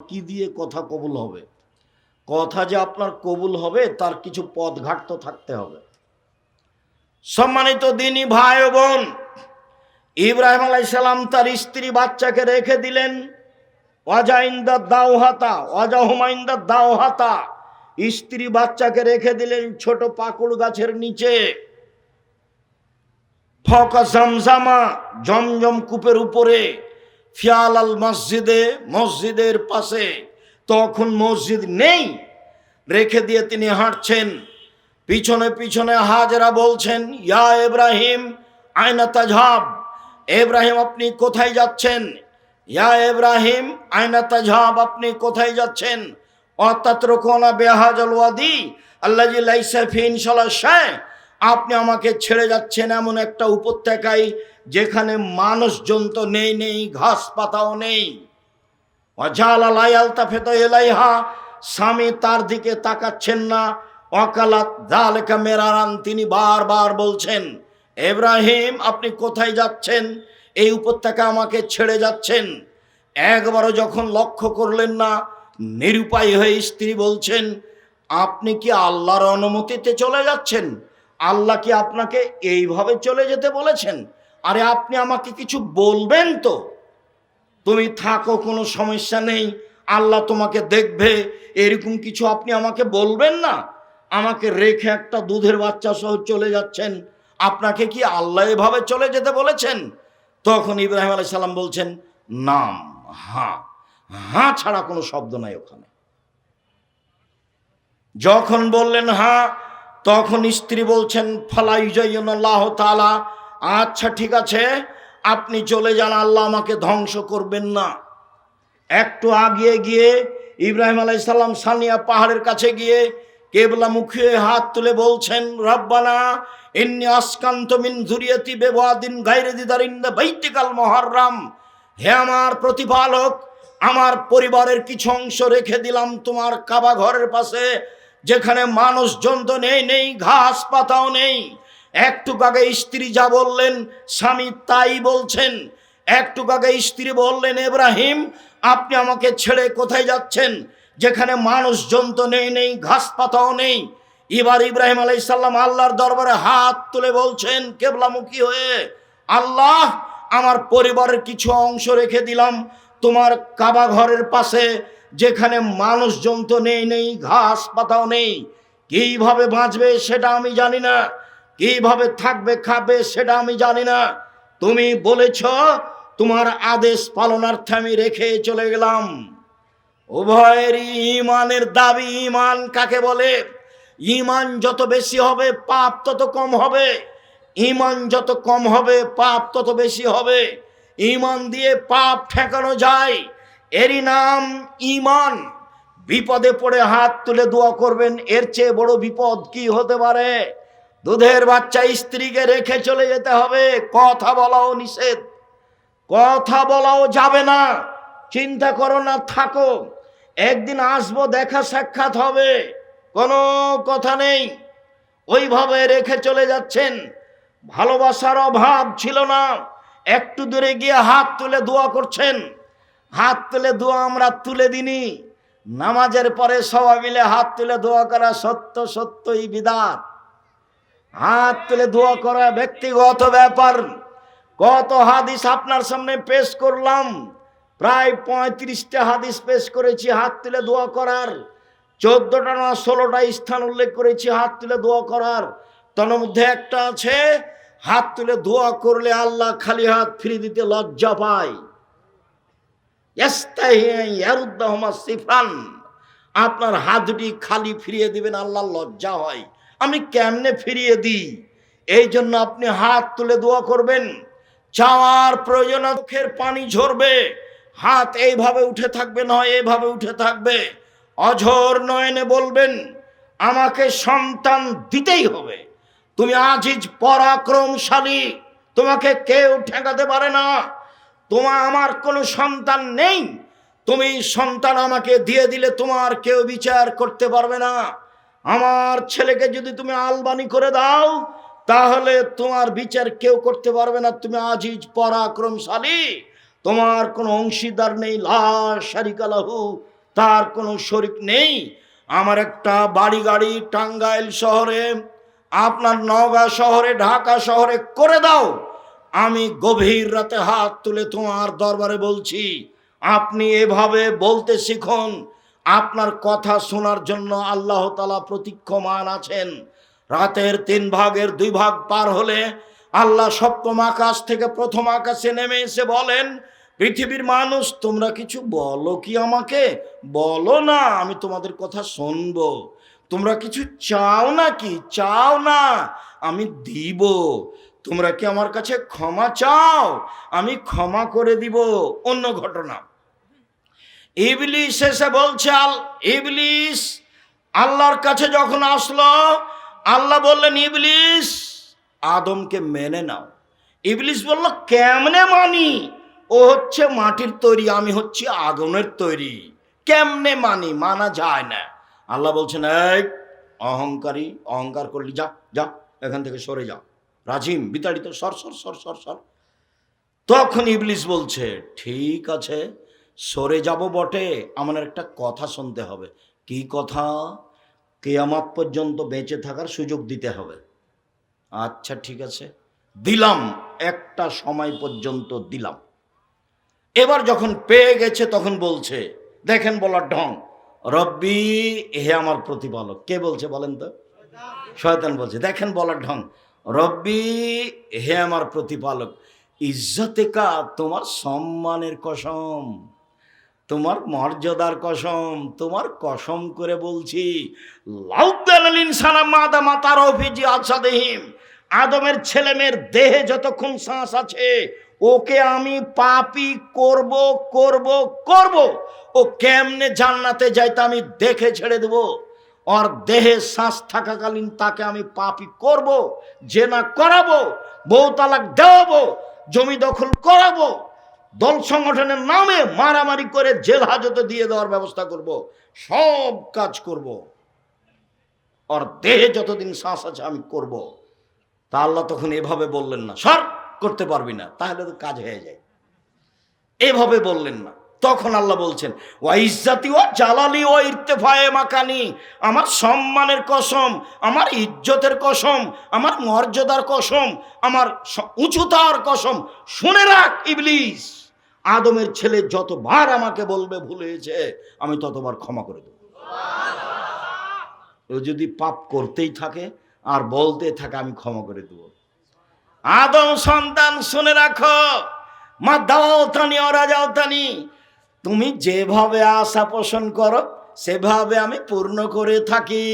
কি দিয়ে কথা কবুল হবে? কথা যে আপনার কবুল হবে, তার কিছু পথঘাট তো থাকতে হবে। সম্মানিত দিনী ভাই বোন, ইব্রাহিম আলাইসালাম তার স্ত্রী বাচ্চাকে রেখে দিলেন। অজাইন্দা দাওহাতা অজাহুমাইন্দা দাওহাতা, স্ত্রী বাচ্চাকে রেখে দিলেন ছোট পাকুড় গাছের নিচে। ফকা জমজামা, জমজম কূপের উপরে ফিয়াল আল মসজিদে, মসজিদের পাশে তখন মসজিদ নেই। রেখে দিয়ে তিনি হাঁটছেন। পিছনে পিছনে হাজরা বলছেন, ইয়া ইব্রাহিম আয়না তাজহাব? ইব্রাহিম, আপনি কোথায় যাচ্ছেন? ইয়া ইব্রাহিম আয়না তাজহাব, আপনি কোথায় যাচ্ছেন? অতাত্রকোনা বেহাজল ওয়াদি আল্লাজি লাইসা ফিন শায় আপনি আমাকে ছেড়ে যাচ্ছেন এমন একটা উপত্যকায় যেখানে মানুষজন তো নেই নেই, ঘাস পাতাও নেই। ফেত এলাইহা, স্বামী তার দিকে তাকাচ্ছেন না। অকালাত দালেকা মেরারান, তিনি বারবার বলছেন, এব্রাহিম, আপনি কোথায় যাচ্ছেন? এই উপত্যকা আমাকে ছেড়ে যাচ্ছেন। একবারও যখন লক্ষ্য করলেন না, নিরুপায় হয়ে স্ত্রী বলছেন, আপনি কি আল্লাহর অনুমতিতে চলে যাচ্ছেন? আল্লাহ কি আপনাকে এইভাবে চলে যেতে বলেছেন? আরে আপনি আমাকে কিছু বলবেন তো। তুমি থাকো, কোনো সমস্যা নেই। আল্লাহ তোমাকে দেখবে। এরকম কিছু আপনি আমাকে বলবেন না? আমাকে রেখে একটা দুধের বাচ্চা সহ চলে যাচ্ছেন। আপনাকে কি আল্লাহ এভাবে চলে যেতে বলেছেন? তখন ইব্রাহিম আলাই সাল্লাম বলছেন, নাম হ্যাঁ হ্যাঁ ছাড়া কোনো শব্দ নাই ওখানে। যখন বললেন হ্যাঁ তখন স্ত্রী বলছেন, ফালাই জয়নাল্লাহ তালা আচ্ছা ঠিক আছে, আপনি চলে যান, আল্লাহ আমাকে ধ্বংস করবেন না। একটু আগিয়ে গিয়ে ইব্রাহিম আলাই সাল্লাম সানিয়া পাহাড়ের কাছে গিয়ে কেবলা মুখে হাত তুলে বলছেন, রব্বানা এমনি আসকান্ত মিন জুরিয়তি বেবাদিন গাইরে দিদারিন্দা বৈতিকাল মহারাম হে আমার প্রতিপালক, আমার পরিবারের কিছু অংশ রেখে দিলাম তোমার কাবা ঘরের পাশে। যেখানে মানুষজন তো নেই নেই, ঘাস পাতাও নেই। একটু আগে স্ত্রী যা বললেন, স্বামী তাই বলছেন। একটু আগে স্ত্রী বললেন, এব্রাহিম, আপনি আমাকে ছেড়ে কোথায় যাচ্ছেন? যেখানে মানুষজন তো নেই নেই, ঘাস পাতাও নেই। এবার ইব্রাহিম আলাই সাল্লাম আল্লাহর দরবারে হাত তুলে বলছেন, কেবলামুখী হয়ে, আল্লাহ, আমার পরিবারের কিছু অংশ রেখে দিলাম। তোমার কাবা ঘরের পাশে যেখানে মানুষজন তো নেই নেই, ঘাস পাতাও নেই। কীভাবে বাঁচবে সেটা আমি জানি না। কীভাবে থাকবে, খাবে সেটা আমি জানি না। তুমি বলেছ, তোমার আদেশ পালনার্থে আমি রেখে চলে গেলাম। উভয়েরই ইমানের দাবি ইমান কাকে বলে? ইমান যত বেশি হবে, পাপ তত কম হবে। ইমান যত কম হবে, পাপ তত বেশি হবে। ইমান দিয়ে পাপ ঠেকানো যায়। এরই নাম ইমান বিপদে পড়ে হাত তুলে দোয়া করবেন, এর চেয়ে বড় বিপদ কি হতে পারে? দুধের বাচ্চা স্ত্রীকে রেখে চলে যেতে হবে, কথা বলাও নিষেধ। কথা বলাও যাবে না, চিন্তা করো না, থাকো। একদিন আসব, দেখা সাক্ষাৎ হবে, কোনো কথা নেই। ওইভাবে রেখে চলে যাচ্ছেন। ভালোবাসার অভাব ছিল না, একটু দূরে গিয়ে হাত তুলে দোয়া করছেন। হাত তুলে দোয়া আমরা তুলে দিনি। নামাজের পরে সবাই মিলে হাত তুলে দোয়া করা সত্য, সত্যই বিদাত। হাত তুলে দোয়া করা ব্যক্তিগত ব্যাপার। কত হাদিস আপনার সামনে পেশ করলাম। প্রায় পঁয়ত্রিশটা হাদিস পেশ করেছি হাত তুলে দোয়া করার। চোদ্দটা না ষোলোটা স্থান উল্লেখ করেছি হাত তুলে দোয়া করার। তার মধ্যে একটা আছে, হাত তুলে দোয়া করলে আল্লাহ খালি হাত ফিরে দিতে লজ্জা পায়। সিফান আপনার হাত দুটি খালি ফিরিয়ে দিবেন, আল্লাহ লজ্জা হয়। আমি কেমনে ফিরিয়ে দিই? এই জন্য আপনি হাত তুলে দোয়া করবেন। চাওয়ার প্রয়োজন চোখের পানি ঝরবে। হাত এইভাবে উঠে থাকবে, নয় এইভাবে উঠে থাকবে। অঝর নয়নে বলবেন, আমাকে সন্তান দিতেই হবে। তুমি আজিজ, পরাক্রমশালী। তোমাকে কেউ ঠেকাতে পারে না। তোমার আমার কোনো সন্তান নেই। তুমি সন্তান আমাকে দিয়ে দিলে তোমার কেউ বিচার করতে পারবে না। আমার ছেলেকে যদি তুমি আলবানি করে দাও, তাহলে তোমার বিচার কেউ করতে পারবে না। তুমি আজিজ, পরাক্রমশালী। তোমার কোনো অংশীদার নেই, লা শারিকালাহু তার কোনো শরিক নেই। আমার একটা বাড়ি গাড়ি টাঙ্গাইল শহরে, আপনার নওগাঁ শহরে, ঢাকা শহরে করে দাও। আমি গভীর রাতে হাত তুলে তোমার দরবারে বলছি, আপনি এভাবে বলতে শিখুন, আপনার কথা শোনার জন্য আল্লাহ তালা প্রতীক্ষমান আছেন। রাতের তিন ভাগের দুই ভাগ পার হলে আল্লাহ সপ্তম আকাশ থেকে প্রথম আকাশে নেমে এসে বলেন, পৃথিবীর মানুষ, তোমরা কিছু বলো কি আমাকে? বলো না, আমি তোমাদের কথা শুনব। তোমরা কিছু চাও না কি চাও না, আমি দিব। তোমরা কি আমার কাছে ক্ষমা চাও? আমি ক্ষমা করে দিব। অন্য ঘটনা। ইবলিস এসে বলছে, আল, ইবলিস, আল্লাহর কাছে যখন আসলো, আল্লাহ বললেন, ইবলিস, আদমকে মেনে নাও। ইবলিস বলল, কেমনে মানি? ও হচ্ছে মাটির তৈরি, আমি হচ্ছি আগুনের তৈরি। কেমনে মানি? মানা যায় না। আল্লাহ বলছেন, এই, অহংকারী, অহংকার করলি, যা যা, এখান থেকে সরে যা। রাজিম, বিতাড়িত, সর সর সর সর সর। তখন ইবলিস বলছে, ঠিক আছে, সরে যাব বটে, আমার একটা কথা শুনতে হবে। কি কথা? কেয়ামাত পর্যন্ত বেঁচে থাকার সুযোগ দিতে হবে। আচ্ছা ঠিক আছে। দিলাম, একটা সময় পর্যন্ত দিলাম। এবার যখন পেয়ে গেছে, তখন বলছে, দেখেন বলার ঢং, রব্বি, হে আমার প্রতিপালক। কে বলছে বলেন তো? শয়তান বলছে, দেখেন বলার ঢং রব্বি, হে আমার প্রতিপালক ইজ্জতে কা তোমার সম্মানের কসম, তোমার মর্যাদার কসম, তোমার কসম করে বলছি আদমের ছেলেমেয়ের দেহে যতক্ষণ শ্বাস আছে, ওকে আমি পাপি করব করব করব, ও কেমনে জান্নাতে যাইতে আমি দেখে ছেড়ে দেব। ওর দেহে শ্বাস থাকাকালীন তাকে আমি পাপি করব না করাবো বউ দেওয়াবো জমি দখল করাবো দল সংগঠনের নামে মারামারি করে জেল হাজতে দিয়ে দেওয়ার ব্যবস্থা করব সব কাজ করব ওর দেহে যতদিন শ্বাস আছে আমি করব তা আল্লাহ তখন এভাবে বললেন না, সর, করতে পারবি না, তাহলে তো কাজ হয়ে যায়। এভাবে বললেন না। তখন আল্লাহ বলছেন ওয়া ইজ্জাতি ও জালালি ও ইর্তেফায়ে মাকানি, আমার সম্মানের কসম, আমার ইজ্জতের কসম, আমার মর্যাদার কসম, আমার উঁচুতার কসম, শুনে রাখ ইবলিস, আদমের ছেলে যতবার আমাকে বলবে ভুল হয়েছে, আমি ততবার ক্ষমা করে দেব। ও যদি পাপ করতেই থাকে, আর বলতে থাকে, আমি ক্ষমা করে দেব। আদম সন্তান শুনে রাখো, মা দাও তানি ওরা তানি তুমি যেভাবে আশা পোষণ করো, সেভাবে আমি পূর্ণ করে থাকি।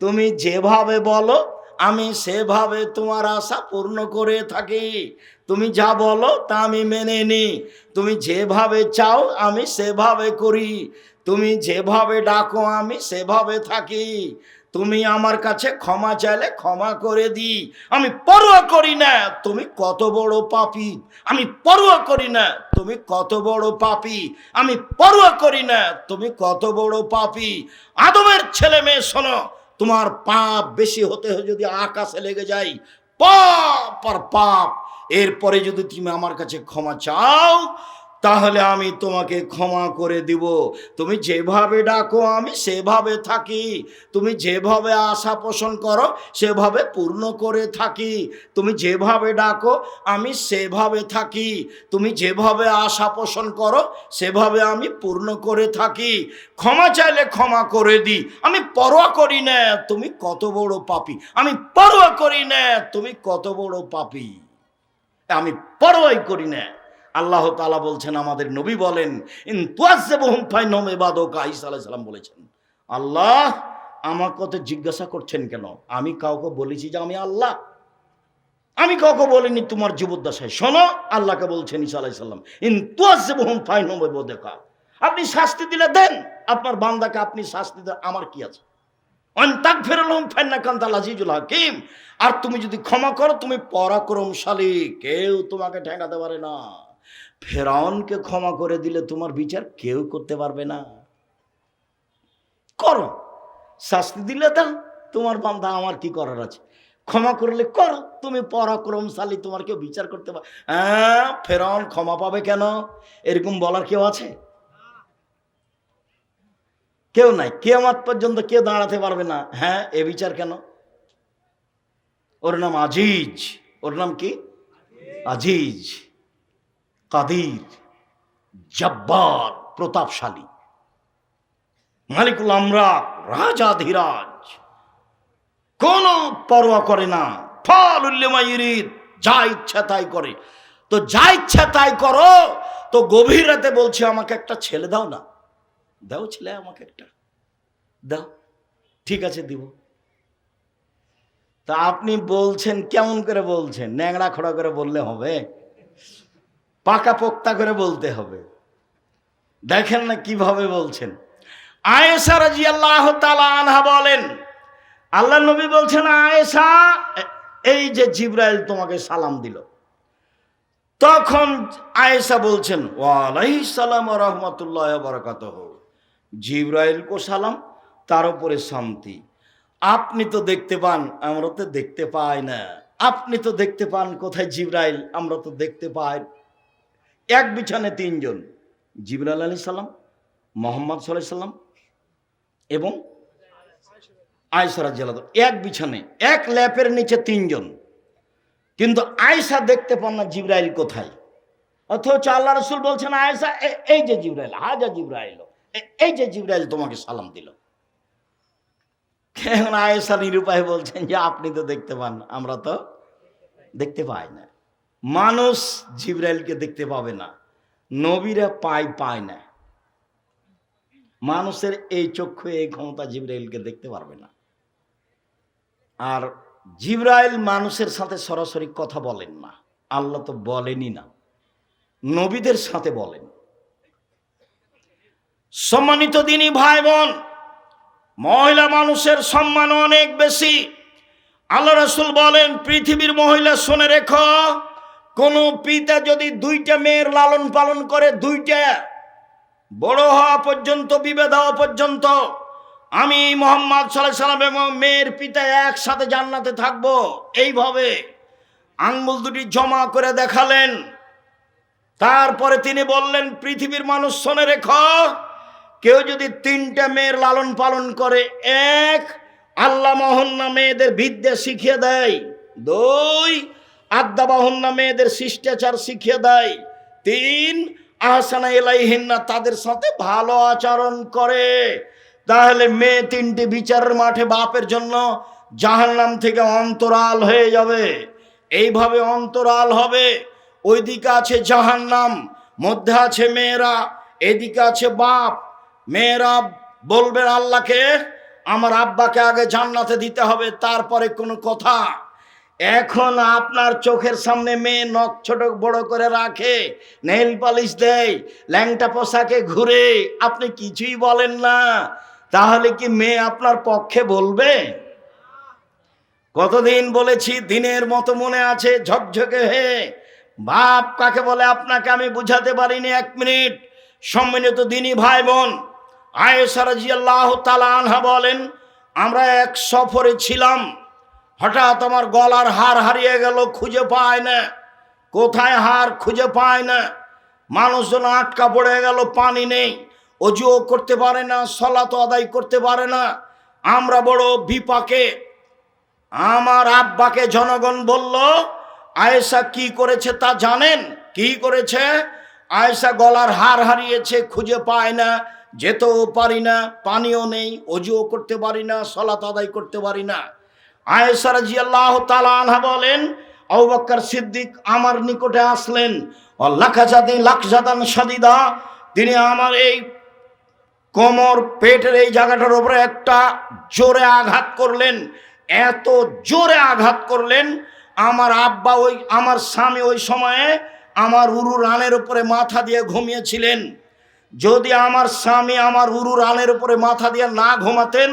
তুমি যেভাবে বলো, আমি সেভাবে তোমার আশা পূর্ণ করে থাকি। তুমি যা বলো, তা আমি মেনে নিই তুমি যেভাবে চাও, আমি সেভাবে করি। তুমি যেভাবে ডাকো, আমি সেভাবে থাকি। তুমি আমার কাছে ক্ষমা চাইলে ক্ষমা করে দিই। আমি পরোয়া করি না, তুমি কত বড় পাপি। আমি পরোয়া করি না, তুমি কত বড় পাপি। আমি পরোয়া করি না, তুমি কত বড় পাপি। আদমের ছেলে মেয়ে, শোনো, তোমার পাপ বেশি হতে যদি আকাশে লেগে যায় পাপ আর পাপ। এরপরে যদি তুমি আমার কাছে ক্ষমা চাও তাহলে আমি তোমাকে ক্ষমা করে দিব। তুমি যেভাবে ডাকো, আমি সেভাবে থাকি। তুমি যেভাবে আশা পোষণ করো, সেভাবে পূর্ণ করে থাকি। তুমি যেভাবে ডাকো, আমি সেভাবে থাকি। তুমি যেভাবে আশা পোষণ করো, সেভাবে আমি পূর্ণ করে থাকি। ক্ষমা চাইলে ক্ষমা করে দিই আমি পরোয়া করি না, তুমি কত বড় পাপি। আমি পরোয়া করি না, তুমি কত বড় পাপি। আমি পরোয়াই করি না। আল্লাহ তালা বলছেন, আমাদের নবী বলেন, ইন তুয়াজ্জাবুহুম ফাইনহুম ইবাদুকা ঈসা আলাইহিস সালাম বলেছেন। আল্লাহ আমার কথা জিজ্ঞাসা করছেন কেন? আমি কাউকে বলেছি যে আমি আল্লাহ। আমি কাউকে বলিনি, তোমার জীবদ্দশায়। শোনো, আল্লাহকে বলছেন ঈসা আলাইহিস সালাম, ইন তুয়াজ্জাবুহুম ফাইনহুম ইবাদুকা আপনি শাস্তি দিলে দেন, আপনার বান্দাকে আপনি শাস্তি দেন, আমার কি আছে? অন্তাক হাকিম আর তুমি যদি ক্ষমা করো, তুমি পরাক্রমশালী, কেউ তোমাকে ঠেকাতে পারে না। ফেরাউনকে ক্ষমা করে দিলে তোমার বিচার কেউ করতে পারবে না। করো। শাস্তি দিলে দাও, তোমার বান্ধা আমার কি করার আছে? ক্ষমা করলে কর, তুমি পরাক্রমশালী, তোমার কেউ বিচার করতে পার হ্যাঁ ফেরাউন ক্ষমা পাবে কেন? এরকম বলার কেউ আছে? কেউ নাই। কেয়ামত পর্যন্ত কেউ দাঁড়াতে পারবে না। হ্যাঁ এ বিচার কেন? ওর নাম আজিজ। ওর নাম কি? আজিজ। কাদির, জব্বার, প্রতাপশালী। মালিকুল আমরা রাজাধিরাজ কোন পরোয়া করে না। ফল উল্লেমাইরিদ যা ইচ্ছা তাই করে। তো যা ইচ্ছা তাই করো, তো গভীর রাতে বলছে, আমাকে একটা ছেলে দাও না। দাও ছেলে, আমাকে একটা। দাও। ঠিক আছে, দিব। তা আপনি বলছেন, কেমন করে বলছেন? ন্যাংড়া খোড়া করে বললে হবে? পাকা পোক্তা করে বলতে হবে। দেখেন না কীভাবে বলছেন। আয়েশা রাজি আল্লাহ আনহা বলেন আল্লাহ নবী বলছেন, আয়েশা, এই যে জিব্রাইল তোমাকে সালাম দিল। তখন আয়েশা বলছেন ওয়ালাই সালাম রহমতুল্লাহ বরকাত জিব্রাইল কো সালাম, তার উপরে শান্তি। আপনি তো দেখতে পান, আমরা তো দেখতে পাই না। আপনি তো দেখতে পান কোথায় জিব্রাইল, আমরা তো দেখতে পাই এক বিছানে তিনজন। জিবরাল আলি সাল্লাম মোহাম্মদ সাল্লাহ সাল্লাম এবং আয়সারা জেলা এক বিছানে, এক ল্যাপের নিচে তিনজন। কিন্তু আয়সা দেখতে পান না জিব্রাইল কোথায়। অথচ আল্লাহ রসুল বলছেন আয়সা এই যে জিব্রাইল, হাজা জিব্রাইল এই যে জিব্রাইল তোমাকে সালাম দিল। এখন আয়েশা নিরুপায় বলছেন যে, আপনি তো দেখতে পান, আমরা তো দেখতে পাই না। মানুষ জিব্রাইলকে দেখতে পাবে না। নবীরা পায় পায় না। মানুষের এই চক্ষু, এই ক্ষমতা জিব্রাইলকে দেখতে পারবে না। আর জিব্রাইল মানুষের সাথে সরাসরি কথা বলেন না। আল্লাহ তো বলেনই না। নবীদের সাথে বলেন। সম্মানিত দিনই ভাই বোন মহিলা মানুষের সম্মান অনেক বেশি। আল্লাহ রসুল বলেন, পৃথিবীর মহিলা শুনে রেখো কোন পিতা যদি দুইটা মেয়ের লালন পালন করে দুইটা, বড় হওয়া পর্যন্ত বিভেদ হওয়া পর্যন্ত, আমি মোহাম্মদ সাল্লাহ সাল্লাম এবং মেয়ের পিতা একসাথে জান্নাতে থাকব, এইভাবে আঙ্গুল দুটি জমা করে দেখালেন। তারপরে তিনি বললেন, পৃথিবীর মানুষ শোনে রেখো, কেউ যদি তিনটা মেয়ের লালন পালন করে, এক আল্লাহ মহন্না মেয়েদের বিদ্যা শিখিয়ে দেয়, দুই আদ্যা বাহন্না মেয়েদের শিষ্টাচার শিখিয়ে দেয়। তিন, আহসানা এলাইহিন্না তাদের সাথে ভালো আচরণ করে। তাহলে মেয়ে তিনটি বিচারের মাঠে বাপের জন্য জাহান্নাম থেকে অন্তরাল হয়ে যাবে। এইভাবে অন্তরাল হবে। ওইদিকে আছে জাহান্নাম, মধ্যে আছে মেয়েরা, এদিকে আছে বাপ। মেয়েরা বলবেন আল্লাহকে, আমার আব্বাকে আগে জান্নাতে দিতে হবে, তারপরে কোনো কথা। এখন আপনার চোখের সামনে মেয়ে নখ ছোট বড় করে রাখে নেল পালিশ দেয়, ল্যাংটা পোশাকে ঘুরে, আপনি কিছুই বলেন না। তাহলে কি মেয়ে আপনার পক্ষে বলবে? কতদিন বলেছি, দিনের মতো মনে আছে, ঝকঝকে হে। বাপ কাকে বলে, আপনাকে আমি বুঝাতে পারিনি এক মিনিট। সম্মিলিত দিনী ভাই বোন আয়েসারাজি আল্লাহ তালা আনহা বলেন, আমরা এক সফরে ছিলাম। হঠাৎ আমার গলার হার হারিয়ে গেল, খুঁজে পায় না। কোথায় হার খুঁজে পায় না। মানুষজন আটকা পড়ে গেল, পানি নেই। অজুও করতে পারে না সলাত আদায় করতে পারে না। আমরা বড় বিপাকে। আমার আব্বাকে জনগণ বলল, আয়েশা কি করেছে তা জানেন? কি করেছে? আয়েশা গলার হার হারিয়েছে, খুঁজে পায় না। যেতেও পারি না, পানিও নেই, অজুও করতে পারি না, সলাত আদায় করতে পারি না। আয়েশা রাজি আল্লাহ আনহা বলেন আবুবক্কর সিদ্দিক আমার নিকটে আসলেন। ও লাখাজাদি লাখজাদান সাদিদা, তিনি আমার এই কোমর পেটের এই জায়গাটার উপরে একটা জোরে আঘাত করলেন। এত জোরে আঘাত করলেন, আমার আব্বা ওই, আমার স্বামী ওই সময়ে আমার উরু রানের উপরে মাথা দিয়ে ঘুমিয়েছিলেন। যদি আমার স্বামী আমার উরু রানের উপরে মাথা দিয়ে না ঘুমাতেন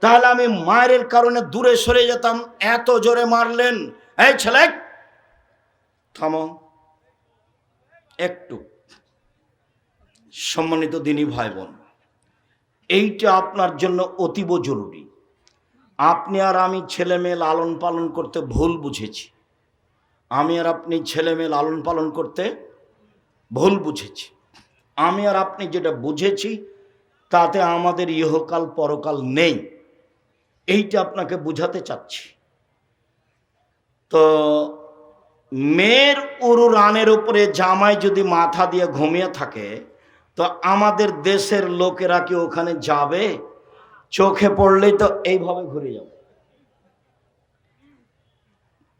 তাহলে আমি মায়ের কারণে দূরে সরে যেতাম। এত জোরে মারলেন। এই ছেলে, থামো। একটু। সম্মানিত দিনী ভাই বোন এইটা আপনার জন্য অতীব জরুরি। আপনি আর আমি ছেলে মেয়ে লালন পালন করতে ভুল বুঝেছি। আমি আর আপনি ছেলে মেয়ে লালন পালন করতে ভুল বুঝেছি। আমি আর আপনি যেটা বুঝেছি, তাতে আমাদের ইহকাল পরকাল নেই। এইটা আপনাকে বুঝাতে চাচ্ছি। তো মেয়ের উরু রানের উপরে জামাই যদি মাথা দিয়ে ঘুমিয়ে থাকে, তো আমাদের দেশের লোকেরা কি ওখানে যাবে? চোখে পড়লেই তো এইভাবে ঘুরে যাবে।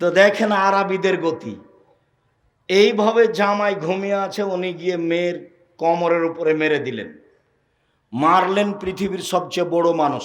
তো দেখেন আরবিদের গতি। এইভাবে জামাই ঘুমিয়ে আছে, উনি গিয়ে মেয়ের কোমরের উপরে মেরে দিলেন। মারলেন পৃথিবীর সবচেয়ে বড় মানুষ।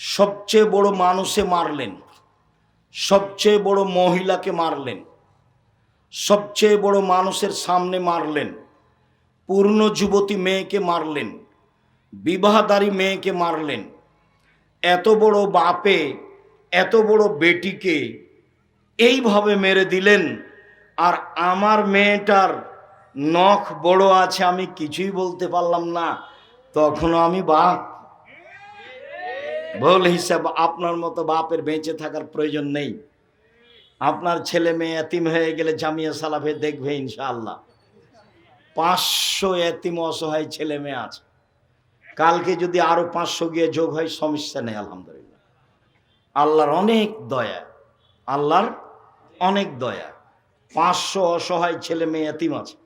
সবচেয়ে বড় মানুষে মারলেন, সবচেয়ে বড় মহিলাকে মারলেন, সবচেয়ে বড় মানুষের সামনে মারলেন, পূর্ণ যুবতী মেয়েকে মারলেন, বিবাহদারী মেয়েকে মারলেন। এত বড় বাপে, এত বড় বেটিকে এইভাবে মেরে দিলেন, আর আমার মেয়েটার নখ বড় আছে আমি কিছুই বলতে পারলাম না। তখনও আমি বাপ ভুল হিসাব, আপনার মতো বাপের বেঁচে থাকার প্রয়োজন নেই। আপনার ছেলে মেয়ে এতিম হয়ে গেলে জামিয়া সালাফে দেখবে ইনশাআল্লাহ। পাঁচশো এতিম অসহায় ছেলে মেয়ে আছে। কালকে যদি আরও পাঁচশো গিয়ে যোগ হয়, সমস্যা নেই, আলহামদুলিল্লাহ। আল্লাহর অনেক দয়া, আল্লাহর অনেক দয়া। পাঁচশো অসহায় ছেলে মেয়ে এতিম আছে।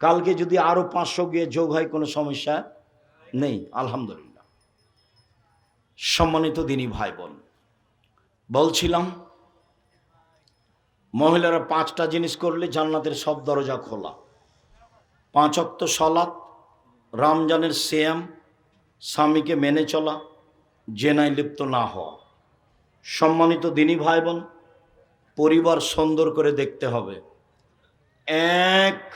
কালকে যদি আরও পাঁচশো গিয়ে যোগ হয়, কোনো সমস্যা নেই, আলহামদুলিল্লাহ। সম্মানিত দিনী ভাই বোন বলছিলাম, মহিলারা পাঁচটা জিনিস করলে জান্নাতের সব দরজা খোলা। পাঁচ অক্ত সলাৎ রমজানের শ্যাম স্বামীকে মেনে চলা, জেনায় লিপ্ত না হওয়া। সম্মানিত দিনী ভাই বোন পরিবার সুন্দর করে দেখতে হবে। এক,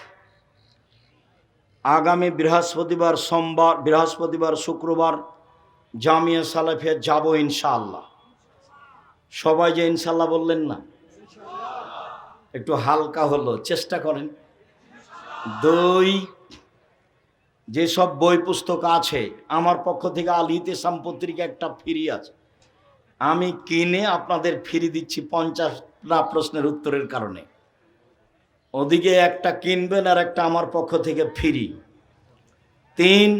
আগামী বৃহস্পতিবার সোমবার, বৃহস্পতিবার শুক্রবার জামিয়া সালাফিয়া যাব ইনশাআল্লাহ। সবাই যে ইনশাল্লাহ বললেন না? একটু হালকা হলো, চেষ্টা করেন। দুই যেসব বই পুস্তক আছে, আমার পক্ষ থেকে আল ইতেসাম পত্রিকা একটা ফ্রি আছে। আমি কিনে আপনাদের ফ্রি দিচ্ছি পঞ্চাশটা প্রশ্নের উত্তরের কারণে। ওদিকে একটা কিনবেন আর একটা আমার পক্ষ থেকে ফ্রি। তিন